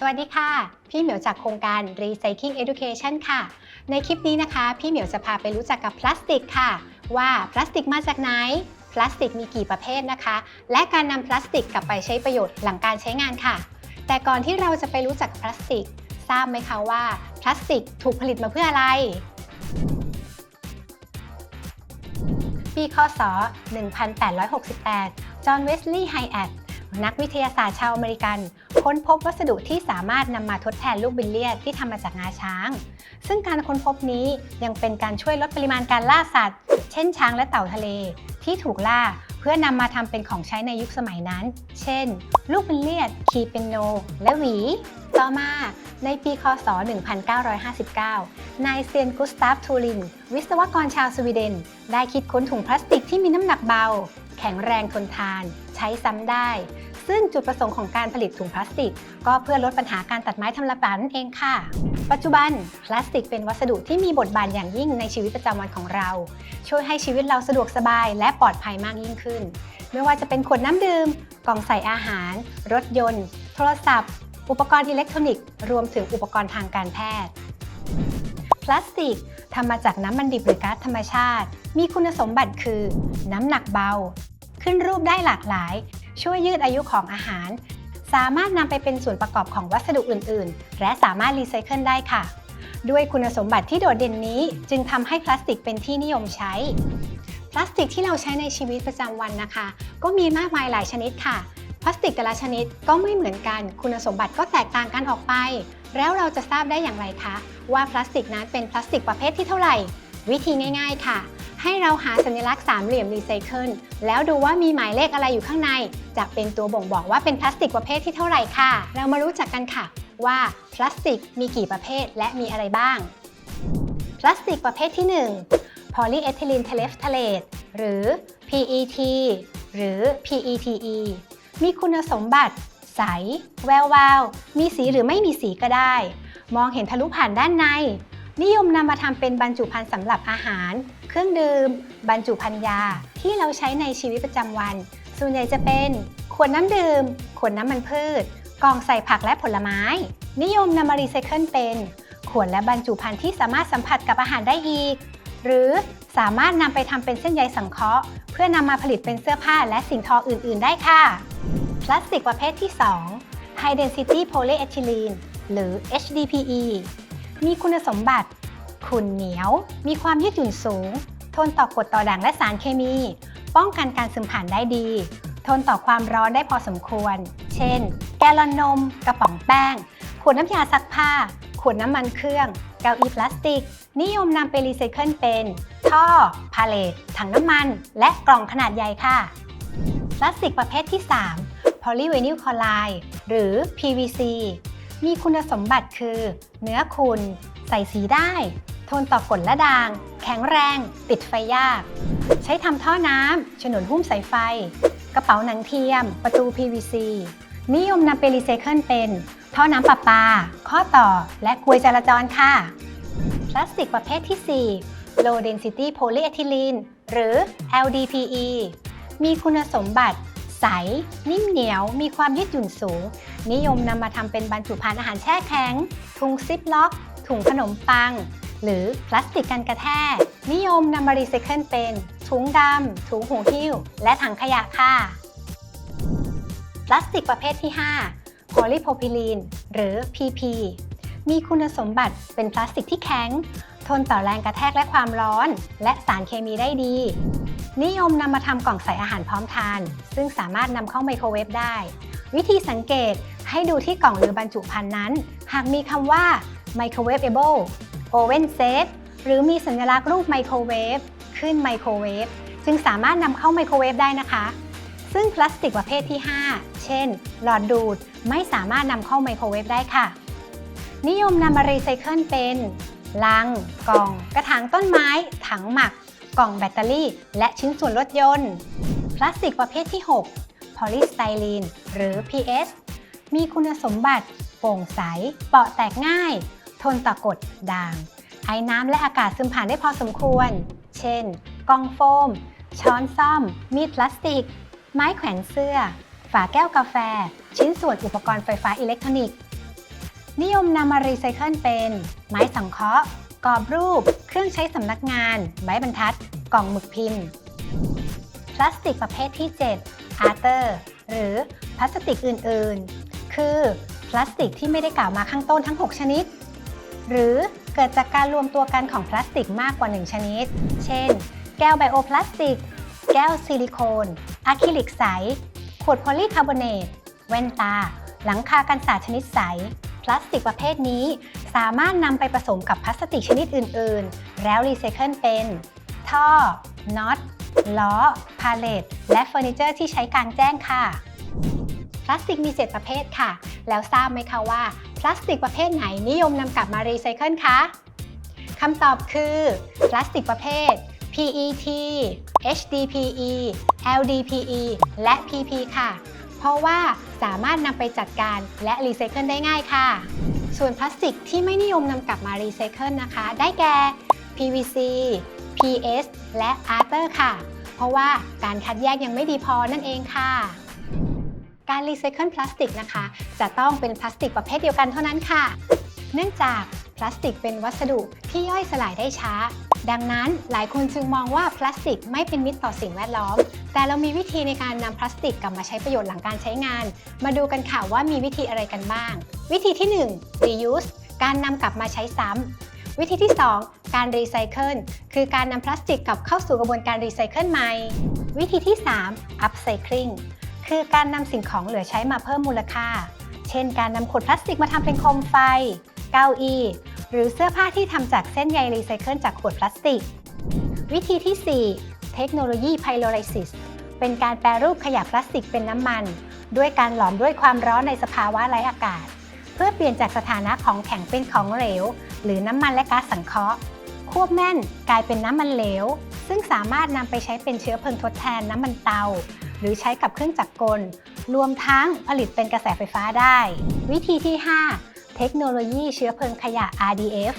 สวัสดีค่ะ พี่เหมียวจากโครงการ Recycling Education ค่ะ ในคลิปนี้นะคะ พี่เหมียวจะพาไปรู้จักกับพลาสติกค่ะ ว่าพลาสติกมาจากไหน พลาสติกมีกี่ประเภทนะคะ และการนำพลาสติกกลับไปใช้ประโยชน์หลังการใช้งานค่ะ แต่ก่อนที่เราจะไปรู้จักพลาสติก ทราบไหมคะว่าพลาสติกถูกผลิตมาเพื่ออะไร ปีคศ 1868 จอห์น เวสลีย์ ไฮแอด นักวิทยาศาสตร์ชาวอเมริกัน ค้นพบวัสดุที่สามารถนำมาทดแทนลูกบิลเลียดที่ทำมาจากงาช้าง ซึ่งการค้นพบนี้ยังเป็นการช่วยลดปริมาณการล่าสัตว์ เช่นช้างและเต่าทะเล ที่ถูกล่าเพื่อนำมาทำเป็นของใช้ในยุคสมัยนั้น เช่น ลูกบิลเลียด คีเปนโน และหวี ต่อมาในปี คศ 1959 นายเซียนกุสตาฟ ทูริน วิศวกรชาวสวีเดน ได้คิดค้นถุงพลาสติกที่มีน้ำหนักเบา แข็งแรงทนทาน ใช้ซ้ำได้ ซึ่งจุดประสงค์ของการผลิตถุงพลาสติก ก็เพื่อลดปัญหาการตัดไม้ทำลายป่านั่นเองค่ะ ปัจจุบันพลาสติกเป็นวัสดุที่มีบทบาทอย่างยิ่งในชีวิตประจำวันของเรา ช่วยให้ชีวิตเราสะดวกสบายและปลอดภัยมากยิ่งขึ้น ไม่ว่าจะเป็นขวดน้ำดื่ม กล่องใส่อาหาร รถยนต์ โทรศัพท์ อุปกรณ์อิเล็กทรอนิกส์ รวมถึงอุปกรณ์ทางการแพทย์ ลาสติกทำมาจากน้ำมันดิบหรือก๊าซธรรมชาติ มีคุณสมบัติคือ น้ำหนักเบา ขึ้นรูปได้หลากหลาย ช่วยยืดอายุของอาหาร สามารถนำไปเป็นส่วนประกอบของวัสดุอื่น ๆ และสามารถรีไซเคิลได้ค่ะ ด้วยคุณสมบัติที่โดดเด่นนี้ จึงทำให้พลาสติกเป็นที่นิยมใช้ พลาสติกที่เราใช้ในชีวิตประจำวันนะคะ ก็มีมากมายหลายชนิดค่ะ ลาสติกแต่ละชนิดก็ไม่เหมือนกัน คุณสมบัติก็แตกต่างกันออกไป แล้วเราจะทราบได้อย่างไรคะ ว่าพลาสติกนั้นเป็นพลาสติกประเภทที่เท่าไหร่ วิธีง่าย ๆ ค่ะ ให้เราหาสัญลักษณ์สามเหลี่ยมรีไซเคิลแล้วดูว่ามีหมายเลขอะไรอยู่ข้างใน จะเป็นตัวบ่งบอกว่าเป็นพลาสติกประเภทที่เท่าไหร่ค่ะ เรามารู้จักกันค่ะ ว่าพลาสติกมีกี่ประเภทและมีอะไรบ้าง พลาสติกประเภทที่1 polyethylene terephthalate หรือ PET หรือ PETE มีคุณสมบัติ ใส แวววาว มีสีหรือไม่มีสีก็ได้ มองเห็นทะลุผ่านด้านใน นิยมนำมาทำเป็นบรรจุภัณฑ์สำหรับอาหาร เครื่องดื่ม บรรจุภัณฑ์ยา ที่เราใช้ในชีวิตประจำวัน ส่วนใหญ่จะเป็นขวดน้ำดื่ม ขวดน้ำมันพืช กล่องใส่ผักและผลไม้ นิยมนำมารีไซเคิลเป็น ขวดและบรรจุภัณฑ์ที่สามารถสัมผัสกับอาหารได้อีก หรือ สามารถนำไปทำเป็นเส้นใยสังเคราะห์ เพื่อนำมาผลิตเป็นเสื้อผ้าและสิ่งทออื่น ๆ ได้ค่ะ พลาสติกประเภทที่ 2 High Density Polyethylene หรือ HDPE มีคุณสมบัติ ขุ่นเหนียว มีความยืดหยุ่นสูง ทนต่อกรดต่อด่างและสารเคมี ป้องกันการซึมผ่านได้ดี ทนต่อความร้อนได้พอสมควร เช่น แกลลอนนม กระป๋องแป้ง ขวดน้ำยาซักผ้า ขวดน้ำมันเครื่อง เก้าอี้พลาสติก นิยมนำไปรีไซเคิลเป็น ท่อ พาเลตถังน้ำมัน และกล่องขนาดใหญ่ค่ะ พลาสติกประเภทที่ 3 polyvinyl chloride หรือ PVC มีคุณสมบัติคือ เนื้อขุ่นใส่สีได้ ทนต่อกรดและด่าง แข็งแรง ติดไฟยาก ใช้ทำท่อน้ำฉนวนหุ้มสายไฟ กระเป๋าหนังเทียม ประตู PVC นิยมนำไปรีไซเคิลเป็น ท่อน้ำประปา ข้อต่อและกลวยจราจรค่ะ พลาสติกประเภทที่ 4 Low Density Polyethylene หรือ LDPE มีคุณสมบัติใส นิ่มเหนียว มีความยืดหยุ่นสูง นิยมนำมาทำเป็นบรรจุภัณฑ์อาหารแช่แข็ง ถุงซิปล็อก ถุงขนมปัง หรือพลาสติกกันกระแทก นิยมนำมารีไซเคิลเป็น ถุงดำ ถุงหูหิ้ว และถังขยะค่ะ พลาสติกประเภทที่ 5 Polypropylene หรือ PP มีคุณสมบัติเป็นพลาสติกที่แข็ง ทนต่อแรงกระแทกและความร้อน และสารเคมีได้ดี นิยมนำมาทำกล่องใส่อาหารพร้อมทาน ซึ่งสามารถนำเข้าไมโครเวฟได้ วิธีสังเกตให้ดูที่กล่องหรือบรรจุภัณฑ์นั้น หากมีคำว่า microwavable oven safe หรือมีสัญลักษณ์รูปไมโครเวฟขึ้นไมโครเวฟจึงสามารถนำเข้าไมโครเวฟได้นะคะ ซึ่งพลาสติกประเภทที่ 5 เช่น หลอดดูด ไม่สามารถนำเข้าไมโครเวฟได้ค่ะ นิยมนำมารีไซเคิลเป็น ลัง กล่อง กระถางต้นไม้ ถังหมัก กล่องแบตเตอรี่ และชิ้นส่วนรถยนต์ พลาสติกประเภทที่ 6 พอลีสไตรีน หรือ PS มีคุณสมบัติ โปร่งใส เปราะแตกง่าย ทนต่อกดด่าง ไอ้น้ำและอากาศซึมผ่านได้พอสมควร เช่น กล่องโฟม ช้อนซ่อม มีดพลาสติก ไม้แขวนเสื้อ ฝาแก้วกาแฟ ชิ้นส่วนอุปกรณ์ไฟฟ้าอิเล็กทรอนิกส์ นิยมนำมารีไซเคิลเป็น ไม้สังเคราะห์กรอบรูป เครื่องใช้สำนักงาน ไม้บรรทัด กล่องหมึกพิมพ์ พลาสติกประเภทที่ 7 อาร์เตอร์ หรือพลาสติกอื่นๆ คือพลาสติกที่ไม่ได้กล่าวมาข้างต้นทั้ง 6 ชนิด หรือเกิดจากการรวมตัวกันของพลาสติกมากกว่า 1 ชนิด เช่น แก้วไบโอพลาสติก แก้วซิลิโคนอะคริลิกใส ขวดโพลีคาร์บอเนต แว่นตา หลังคากันศาสชนิดใส พลาสติกประเภทนี้ สามารถนำไปผสมกับพลาสติกชนิดอื่น ๆ แล้วรีไซเคิลเป็น ท่อ น็อต ล้อ พาเลต และเฟอร์นิเจอร์ที่ใช้กลางแจ้งค่ะ พลาสติกมี7ประเภทค่ะ แล้วทราบไหมคะว่า พลาสติกประเภทไหนนิยมนำกลับมารีไซเคิลคะคำตอบคือ พลาสติกประเภท PET HDPE LDPE และ PP ค่ะ เพราะว่าสามารถนำไปจัดการและรีไซเคิลได้ง่ายค่ะ ส่วนพลาสติกที่ไม่นิยมนำกลับมารีไซเคิลนะคะ ได้แก่ PVC PS และ Arter ค่ะ เพราะว่าการคัดแยกยังไม่ดีพอนั่นเองค่ะการรีไซเคิลพลาสติกนะคะ จะต้องเป็นพลาสติกประเภทเดียวกันเท่านั้นค่ะ เนื่องจาก พลาสติกเป็นวัสดุที่ย่อยสลายได้ช้า ดังนั้นหลายคนจึงมองว่าพลาสติกไม่เป็นมิตรต่อสิ่งแวดล้อม แต่เรามีวิธีในการนำพลาสติกกลับมาใช้ประโยชน์หลังการใช้งาน มาดูกันค่ะว่ามีวิธีอะไรกันบ้าง วิธีที่ 1 reuse การนำกลับมาใช้ซ้ำ วิธีที่ 2 การรีไซเคิลคือการนำพลาสติกกลับเข้าสู่กระบวนการรีไซเคิลใหม่ วิธีที่ 3 upcycling คือการนำสิ่งของเหลือใช้มาเพิ่มมูลค่า เช่น การนำขวดพลาสติกมาทำเป็นโคมไฟ เก้าอี้ หรือเสื้อผ้าที่ทำจากเส้นใยรีไซเคิลจากขวดพลาสติก วิธีที่ 4 เทคโนโลยีไพโรไลซิสเป็นการแปรรูปขยะพลาสติกเป็นน้ำมัน ด้วยการหลอมด้วยความร้อนในสภาวะไร้อากาศ เพื่อเปลี่ยนจากสถานะของแข็งเป็นของเหลว หรือน้ำมันและก๊าซสังเคราะห์ควบแม่นกลายเป็นน้ำมันเหลว ซึ่งสามารถนำไปใช้เป็นเชื้อเพลิงทดแทนน้ำมันเตา หรือใช้กับเครื่องจักรกล รวมทั้งผลิตเป็นกระแสไฟฟ้าได้ วิธีที่ 5 เทคโนโลยีเชื้อเพลิงขยะ RDF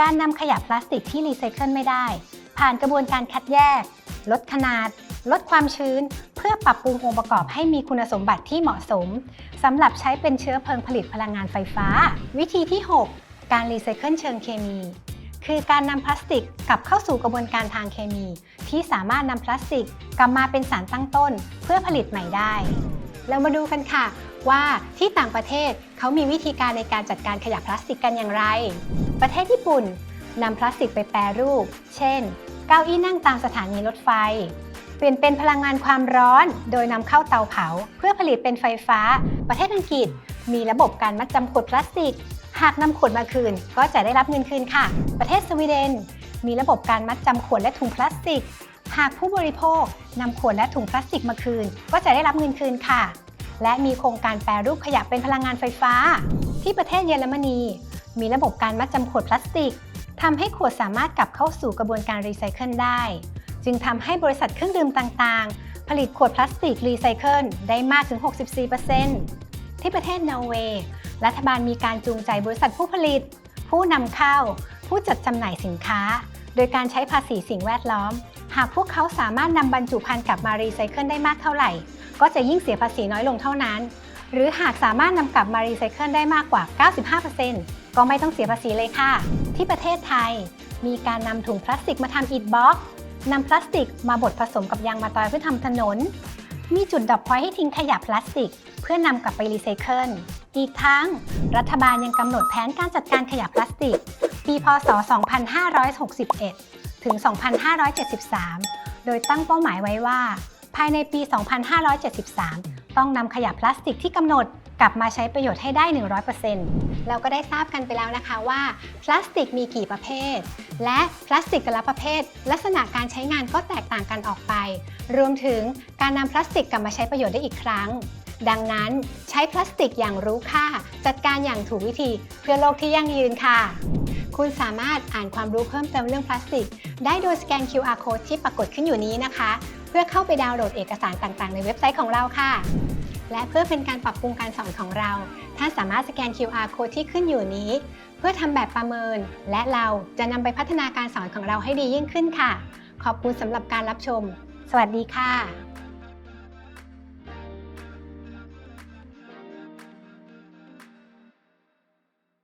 การนำขยะพลาสติกที่รีไซเคิลไม่ได้ ผ่านกระบวนการคัดแยก ลดขนาด ลดความชื้น เพื่อปรับปรุงองค์ประกอบให้มีคุณสมบัติที่เหมาะสมสำหรับใช้เป็นเชื้อเพลิงผลิตพลังงานไฟฟ้า วิธีที่ 6 การรีไซเคิลเชิงเคมี คือการนำพลาสติกกลับเข้าสู่กระบวนการทางเคมี ที่สามารถนำพลาสติกกลับมาเป็นสารตั้งต้น เพื่อผลิตใหม่ได้ เรามาดูกันค่ะ ว่าที่ต่างประเทศเขามีวิธีการในการจัดการขยะพลาสติกกันอย่างไร ประเทศญี่ปุ่นนำพลาสติกไปแปรรูป เช่น เก้าอี้นั่งตามสถานีรถไฟ เปลี่ยนเป็นพลังงานความร้อน โดยนำเข้าเตาเผา เพื่อผลิตเป็นไฟฟ้า ประเทศอังกฤษ มีระบบการมัดจำขวดพลาสติก หากนำขวดมาคืน ก็จะได้รับเงินคืนค่ะ ประเทศสวีเดน มีระบบการมัดจำขวดและถุงพลาสติก หากผู้บริโภคนำขวดและถุงพลาสติกมาคืน ก็จะได้รับเงินคืนค่ะ และมีโครงการแปรรูปขยะเป็นพลังงานไฟฟ้า ที่ประเทศเยอรมนี มีระบบการมัดจำขวดพลาสติกทำให้ขวดสามารถกลับเข้าสู่กระบวนการรีไซเคิลได้ จึงทำให้บริษัทเครื่องดื่มต่างๆ ผลิตขวดพลาสติกรีไซเคิลได้มากถึง 64%ที่ประเทศนอร์เวย์ รัฐบาลมีการจูงใจบริษัทผู้ผลิต ผู้นำเข้า ผู้จัดจำหน่ายสินค้า โดยการใช้ภาษีสิ่งแวดล้อม หากพวกเขาสามารถนำบรรจุภัณฑ์กลับมารีไซเคิลได้มากเท่าไหร่ ก็จะยิ่งเสียภาษีน้อยลงเท่านั้น หรือหากสามารถนำกลับมารีไซเคิลได้มากกว่า 95%ก็ไม่ต้องเสียภาษีเลยค่ะ ที่ประเทศไทย มีการนำถุงพลาสติกมาทำอิฐบล็อกนำพลาสติกมาบดผสมกับยางมะตอยเพื่อทำถนน มีจุดดรอปพอยให้ทิ้งขยะพลาสติก เพื่อนำกลับไปรีไซเคิล อีกทั้ง รัฐบาลยังกำหนดแผนการจัดการขยะพลาสติก ปี พศ 2561 ถึง 2573 โดยตั้งเป้าหมายไว้ว่า ภายในปี 2573 ต้องนำขยะพลาสติกที่กำหนดกลับมาใช้ประโยชน์ให้ได้ 100%เราก็ได้ทราบกันไปแล้วนะคะว่า พลาสติกมีกี่ประเภท และพลาสติกแต่ละประเภท ลักษณะการใช้งานก็แตกต่างกันออกไป รวมถึงการนำพลาสติกกลับมาใช้ประโยชน์ได้อีกครั้ง ดังนั้นใช้พลาสติกอย่างรู้ค่า จัดการอย่างถูกวิธีเพื่อโลกที่ยั่งยืนค่ะ คุณสามารถอ่านความรู้เพิ่มเติมเรื่องพลาสติก ได้โดยสแกน QR code ที่ปรากฏขึ้นอยู่นี้นะคะ เพื่อเข้าไปดาวน์โหลดเอกสารต่างๆ ในเว็บไซต์ของเราค่ะ และเพื่อเป็นการปรับปรุงการสอนของเรา ท่านสามารถสแกน QR code ที่ขึ้นอยู่นี้ เพื่อทำแบบประเมิน และเราจะนำไปพัฒนาการสอนของเราให้ดียิ่งขึ้นค่ะ ขอบคุณสำหรับการรับชม สวัสดีค่ะ